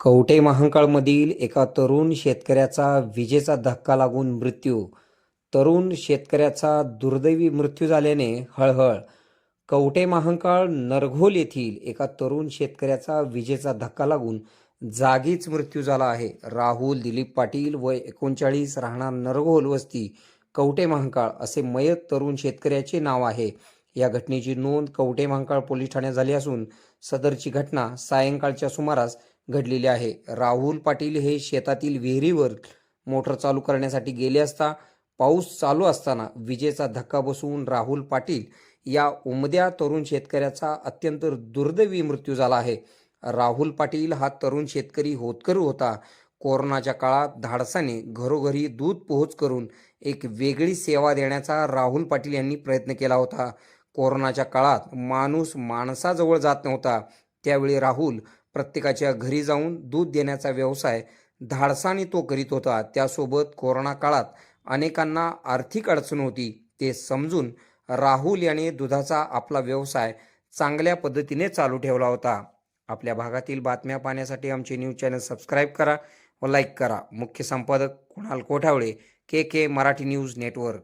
कवठे महांकाळमधील एका तरुण शेतकऱ्याचा विजेचा धक्का लागून मृत्यू. तरुण शेतकऱ्याचा दुर्दैवी मृत्यू झाल्याने हळहळ. कवठे महांकाळ नरघोल येथील एका तरुण शेतकऱ्याचा विजेचा धक्का लागून जागीच मृत्यू झाला आहे. राहुल दिलीप पाटील व एकोणचाळीस राहणार नरघोल वस्ती कवठे महांकाळ असे मयत तरुण शेतकऱ्याचे नाव आहे. या घटनेची नोंद कवठे महांकाळ पोलीस ठाण्यात झाली असून सदरची घटना सायंकाळच्या सुमारास घडलेली आहे. राहुल पाटील हे शेतातील विहिरीवर मोटर चालू करण्यासाठी गेले असता पाऊस चालू असताना विजेचा धक्का बसवून राहुल पाटील या उमद्या तरुण शेतकऱ्याचा अत्यंत दुर्दैवी मृत्यू झाला आहे. राहुल पाटील हा तरुण शेतकरी होतकरू होता. कोरोनाच्या काळात धाडसाने घरोघरी दूध पोहोच करून एक वेगळी सेवा देण्याचा राहुल पाटील यांनी प्रयत्न केला होता. कोरोनाच्या काळात माणूस माणसाजवळ जात नव्हता. त्यावेळी राहुल प्रत्येकाच्या घरी जाऊन दूध देण्याचा व्यवसाय धाडसाने तो करीत होता. त्यासोबत कोरोना काळात अनेकांना आर्थिक अडचण होती. ते समजून राहुल याने दुधाचा आपला व्यवसाय चांगल्या पद्धतीने चालू ठेवला होता. आपल्या भागातील बातम्या पाहण्यासाठी आमचे न्यूज चॅनल सबस्क्राईब करा व लाईक करा. मुख्य संपादक Kunal Kothawale K K Marathi news network.